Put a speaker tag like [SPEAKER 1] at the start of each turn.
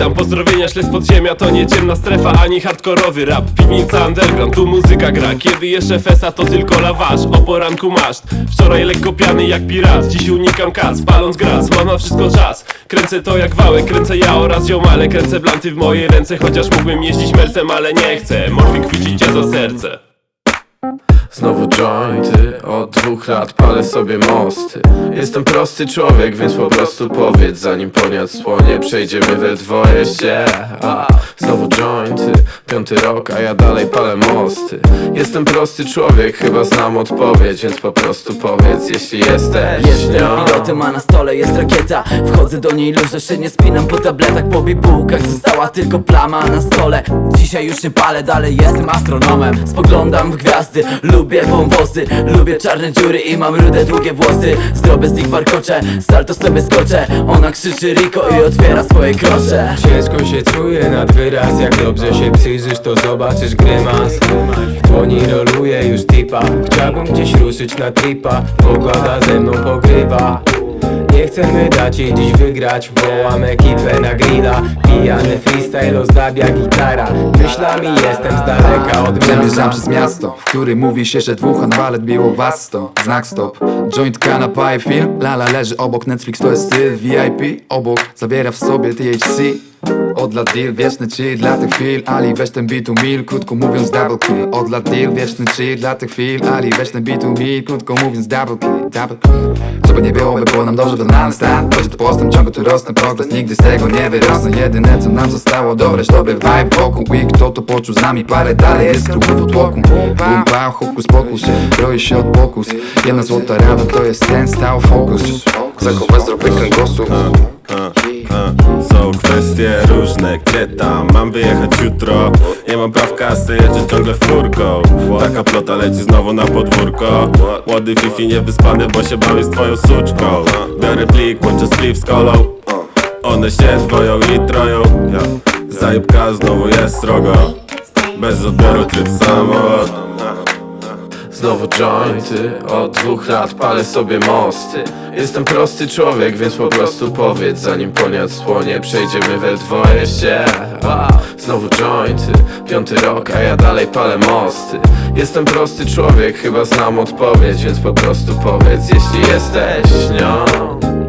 [SPEAKER 1] Witam, pozdrowienia, z podziemia To nie ciemna strefa, ani hardkorowy rap. Piwnica underground, tu muzyka gra. Kiedy jeszcze fesa, to tylko laważ O poranku maszt. Wczoraj lekko piany jak pirat Dziś unikam kac, paląc gras Mam na wszystko czas. Kręcę to jak wałek, kręcę ja oraz ziomale. Kręcę blanty w moje ręce Chociaż mógłbym jeździć mercem, ale nie chcę. Morfin chwycić cię za serce
[SPEAKER 2] Znowu jointy, od dwóch lat palę sobie mosty. Jestem prosty człowiek, więc po prostu powiedz Zanim poniat słonie, przejdziemy we dwoje się. A, Znowu jointy, piąty rok, a ja dalej palę mosty. Jestem prosty człowiek, chyba znam odpowiedź Więc po prostu powiedz, jeśli jesteś.
[SPEAKER 3] Jestem
[SPEAKER 2] nią.
[SPEAKER 3] pilotem, a na stole jest rakieta. Wchodzę do niej luźno, się nie spinam po tabletach Po bibułkach została tylko plama na stole. Dzisiaj już nie palę, dalej jestem astronomem. Spoglądam w gwiazdy, lubię wąwosy Lubię czarne dziury i mam rude długie włosy. Zdrobe z nich warkocze, salto sobie skoczę. Ona krzyczy Rico i otwiera swoje krocze.
[SPEAKER 4] Ciężko się czuję nad wyraz. Jak dobrze się przyjrzysz to zobaczysz grymas. W dłoni roluje już tipa. Chciałbym gdzieś ruszyć na tripa. Pogoda ze mną pogrywa nie chcemy dać jej dziś wygrać. Wołam ekipę na grilla. Pijany freestyle ozdabia gitara. Myślami jestem z daleka od
[SPEAKER 5] Przemierzam przez miasto, w którym mówi się, że dwóch na balet biło was sto Znak stop, joint, kanapa i film Lala leży obok, Netflix to jest styl VIP Obok zawiera w sobie THC od lat deal, wieczny chill dla tych chwil Ali weź ten beat mil, krótko mówiąc double kill. Od lat deal, wieczny chill dla tych chwil Ali weź ten beat mil, krótko mówiąc double kill Double Co by nie było, by było nam dobrze, wykonany stan to postęp, ciągle tu rosnę, progres Nigdy z tego nie wyrosnę. Jedyne co nam zostało, dobrać dobry vibe wokół. I kto to poczuł z nami, parę dalej jest ruchów od tłoku Bum, pow, hokus pokus, roi się od pokus. Jedna złota rada to jest ten stał fokus Zachować zdrowy kręgosłup
[SPEAKER 6] Są kwestie różne, tam Mam wyjechać jutro. Nie mam praw kasy, jeżdżę ciągle furką. Taka plota leci znowu na podwórko. Młody fifi niewyspany, bo się bawi z twoją suczką. Biorę plik, łączę spliff z kolą. One się dwoją i troją. Zajebka znowu jest srogo. Bez odbioru tryb samolot
[SPEAKER 2] Znowu jointy, od dwóch lat palę sobie mosty. Jestem prosty człowiek, więc po prostu powiedz Zanim poniat słonie, przejdziemy we dwoje się Znowu jointy, piąty rok, a ja dalej palę mosty. Jestem prosty człowiek, chyba znam odpowiedź Więc po prostu powiedz, jeśli jesteś nią